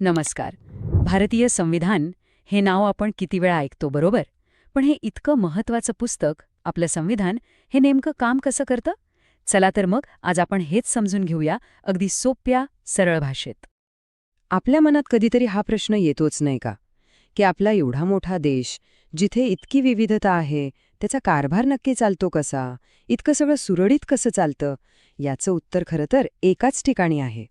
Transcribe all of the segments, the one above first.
नमस्कार. भारतीय संविधान हे नाव आपण किती वेळा ऐकतो बरोबर? पण हे इतकं महत्वाचं पुस्तक आपलं संविधान हे नेमकं काम कसं करतं? चला तर मग आज आपण हेच समजून घेऊया अगदी सोप्या सरळ भाषेत. आपल्या मनात कधीतरी हा प्रश्न येतोच नाही का? की आपला एवढा मोठा देश जिथे इतकी विविधता आहे त्याचा कारभार नक्की चालतो कसा? इतकं सगळं सुरळीत कसं चालतं? याचं उत्तर खरं तर एकाच ठिकाणी आहे.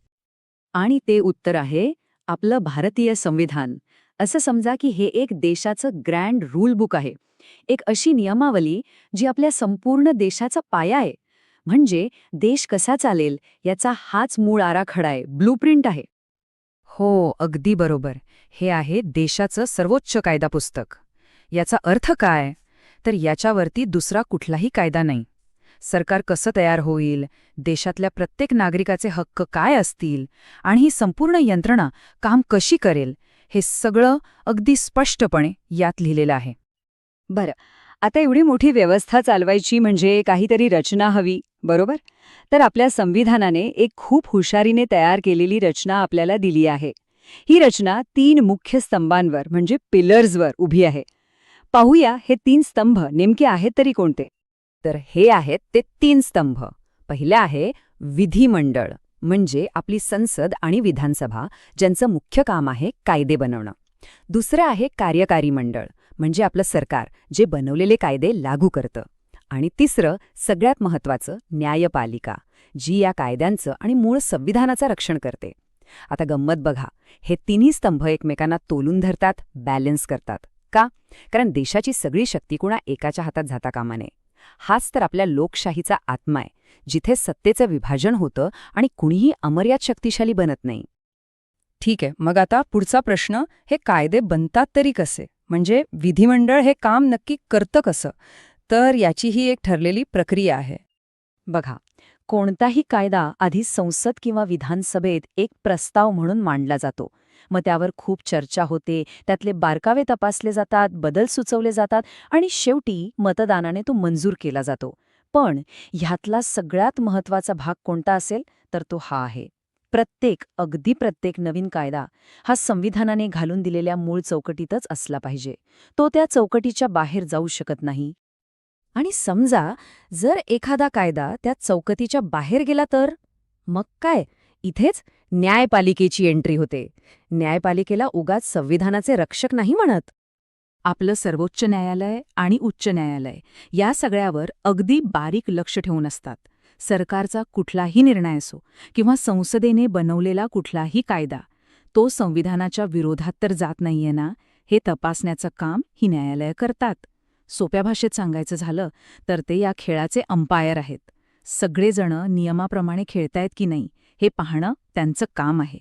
आणि ते उत्तर आहे आपलं भारतीय संविधान. असं समजा की हे एक देशाचं ग्रँड रूल बुक आहे. एक अशी नियमावली जी आपल्या संपूर्ण देशाचा पाया आहे. म्हणजे देश कसा चालेल याचा हाच मूळ आराखडा आहे ब्लूप्रिंट आहे. हो अगदी बरोबर. हे आहे देशाचं सर्वोच्च कायदा पुस्तक. याचा अर्थ काय? तर याच्यावरती दुसरा कुठलाही कायदा नाही. सरकार कसं तयार होईल? देशातल्या प्रत्येक नागरिकाचे हक्क काय असतील? आणि ही संपूर्ण यंत्रणा काम कशी करेल? हे सगळं अगदी स्पष्टपणे यात लिहिलेलं आहे. बरं आता एवढी मोठी व्यवस्था चालवायची म्हणजे काहीतरी रचना हवी बरोबर? तर आपल्या संविधानाने एक खूप हुशारीने तयार केलेली रचना आपल्याला दिली आहे. ही रचना तीन मुख्य स्तंभांवर म्हणजे पिलर्सवर उभी आहे. पाहूया हे तीन स्तंभ नेमके आहेत तरी कोणते? तर हे आहेत ते तीन स्तंभ. पहिले आहे विधिमंडळ म्हणजे आपली संसद आणि विधानसभा ज्यांचं मुख्य काम आहे कायदे बनवणं. दुसरं आहे कार्यकारी मंडळ म्हणजे आपलं सरकार जे बनवलेले कायदे लागू करतं. आणि तिसरं सगळ्यात महत्वाचं न्यायपालिका जी या कायद्यांचं आणि मूळ संविधानाचं रक्षण करते. आता गंमत बघा हे तिन्ही स्तंभ एकमेकांना तोलून धरतात बॅलन्स करतात. का? कारण देशाची सगळी शक्ती कुणा एकाच्या हातात जाता कामा नये. हाच तर आपल्या लोकशाहीचा आत्मा आहे जिथे सत्तेचं विभाजन होतं आणि कुणीही अमर्याद शक्तिशाली बनत नाही. ठीक आहे मग आता पुढचा प्रश्न हे कायदे बनतात तरी कसे? म्हणजे विधिमंडळ हे काम नक्की करतं कसं? तर याची ही एक ठरलेली प्रक्रिया आहे. बघा कोणताही कायदा आधी संसद किंवा विधानसभेत एक प्रस्ताव म्हणून मांडला जातो. मग त्यावर खूप चर्चा होते. त्यातले बारकावे तपासले जातात बदल सुचवले जातात आणि शेवटी मतदानाने तो मंजूर केला जातो. पण ह्यातला सगळ्यात महत्त्वाचा भाग कोणता असेल? तर तो हा आहे. प्रत्येक अगदी प्रत्येक नवीन कायदा हा संविधानाने घालून दिलेल्या मूळ चौकटीतच असला पाहिजे. तो त्या चौकटीच्या बाहेर जाऊ शकत नाही. आणि समजा जर एखादा कायदा त्या चौकटीच्या बाहेर गेला तर? मग काय? इथेच न्यायपालिकेची एंट्री होते. न्यायपालिकेला उगाच संविधानाचे रक्षक नाही म्हणत. आपलं सर्वोच्च न्यायालय आणि उच्च न्यायालय या सगळ्यावर अगदी बारीक लक्ष ठेवून असतात. सरकारचा कुठलाही निर्णय असो किंवा संसदेने बनवलेला कुठलाही कायदा तो संविधानाच्या विरोधात तर जात नाहीये ना? हे तपासण्याचं काम ही न्यायालय करतात. सोप्या भाषेत सांगायचं झालं तर ते या खेळाचे अंपायर आहेत. सगळेजण नियमाप्रमाणे खेळतायत की नाही? हे पाहणं त्यांचं काम आहे.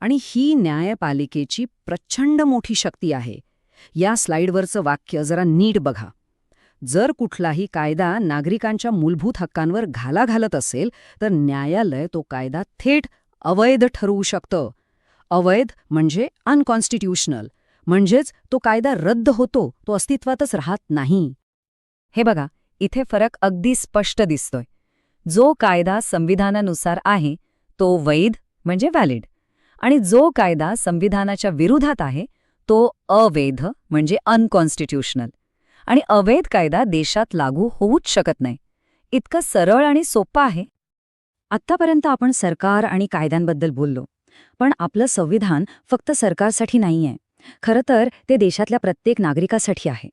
आणि ही न्यायपालिकेची प्रचंड मोठी शक्ती आहे. या स्लाइडवरचं वाक्य जरा नीट बघा. जर कुठलाही कायदा नागरिकांच्या मूलभूत हक्कांवर घाला घालत असेल तर न्यायालय तो कायदा थेट अवैध ठरवू शकतं. अवैध म्हणजे अनकॉन्स्टिट्युशनल म्हणजेच तो कायदा रद्द होतो तो अस्तित्वातच राहत नाही. हे बघा इथे फरक अगदी स्पष्ट दिसतोय. जो कायदा संविधानानुसार आहे तो वैध म्हणजे व्हॅलिड आणि जो कायदा संविधानाच्या विरोधात आहे तो अवैध म्हणजे अनकॉन्स्टिट्युशनल आणि अवैध कायदा देशात लागू होऊच शकत नाही. इतकं सरळ आणि सोपं आहे. आत्तापर्यंत आपण सरकार आणि कायद्यांबद्दल बोललो पण आपलं संविधान फक्त सरकारसाठी नाहीये. खरं तर ते देशातल्या प्रत्येक नागरिकासाठी आहे.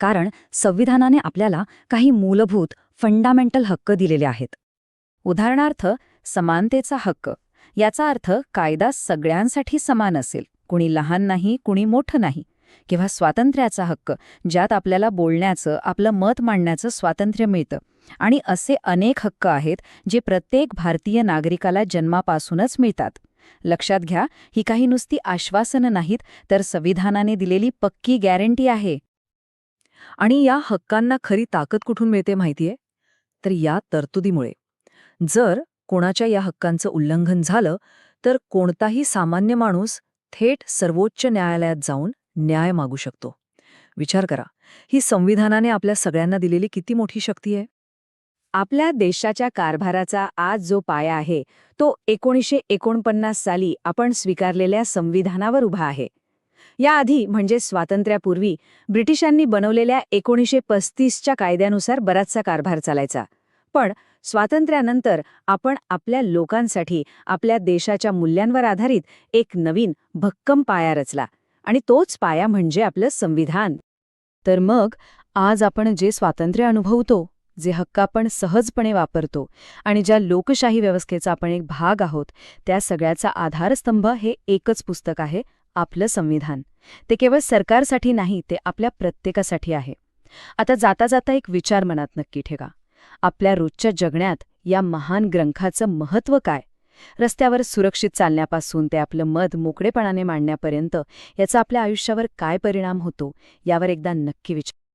कारण संविधानाने आपल्याला काही मूलभूत फंडामेंटल हक्क दिलेले आहेत. उदाहरणार्थ समानतेचा हक्क. याचा अर्थ कायदा सगळ्यांसाठी समान असेल. कुणी लहान नाही कुणी मोठं नाही. किंवा स्वातंत्र्याचा हक्क ज्यात आपल्याला बोलण्याचं आपलं मत मांडण्याचं स्वातंत्र्य मिळतं. आणि असे अनेक हक्क आहेत जे प्रत्येक भारतीय नागरिकाला जन्मापासूनच मिळतात. लक्षात घ्या ही काही नुसती आश्वासनं नाहीत तर संविधानाने दिलेली पक्की गॅरंटी आहे. आणि या हक्कांना खरी ताकद कुठून मिळते माहितीये? तर या तरतुदीमुळे. जर कोणाच्या या हक्कांचं उल्लंघन झालं तर कोणताही सामान्य माणूस थेट सर्वोच्च न्यायालयात जाऊन न्याय मागू शकतो. विचार करा ही संविधानाने आपल्या सगळ्यांना दिलेली किती मोठी शक्ती आहे? आपल्या देशाच्या कारभाराचा आज जो पाया आहे तो एकोणीसशे एकोणपन्नास साली आपण स्वीकारलेल्या संविधानावर उभा आहे. याआधी म्हणजे स्वातंत्र्यापूर्वी ब्रिटिशांनी बनवलेल्या एकोणीसशे पस्तीसच्या कायद्यानुसार बराचसा कारभार चालायचा. पण स्वातंत्र्यानंतर आपण आपल्या लोकांसाठी आपल्या देशाच्या मूल्यांवर आधारित एक नवीन भक्कम पाया रचला आणि तोच पाया म्हणजे आपलं संविधान. तर मग आज आपण जे स्वातंत्र्य अनुभवतो जे हक्क आपण सहजपणे वापरतो आणि ज्या लोकशाही व्यवस्थेचा आपण एक भाग आहोत त्या सगळ्याचा आधारस्तंभ हे एकच पुस्तक आहे आपलं संविधान. ते केवळ सरकारसाठी नाही ते आपल्या प्रत्येकासाठी आहे. आता जाता जाता एक विचार मनात नक्की ठेवा. आपल्या रोजच्या जगण्यात या महान ग्रंथाचं महत्त्व काय? रस्त्यावर सुरक्षित चालण्यापासून ते आपलं मत मोकळेपणाने मांडण्यापर्यंत याचा आपल्या आयुष्यावर काय परिणाम होतो यावर एकदा नक्की विचार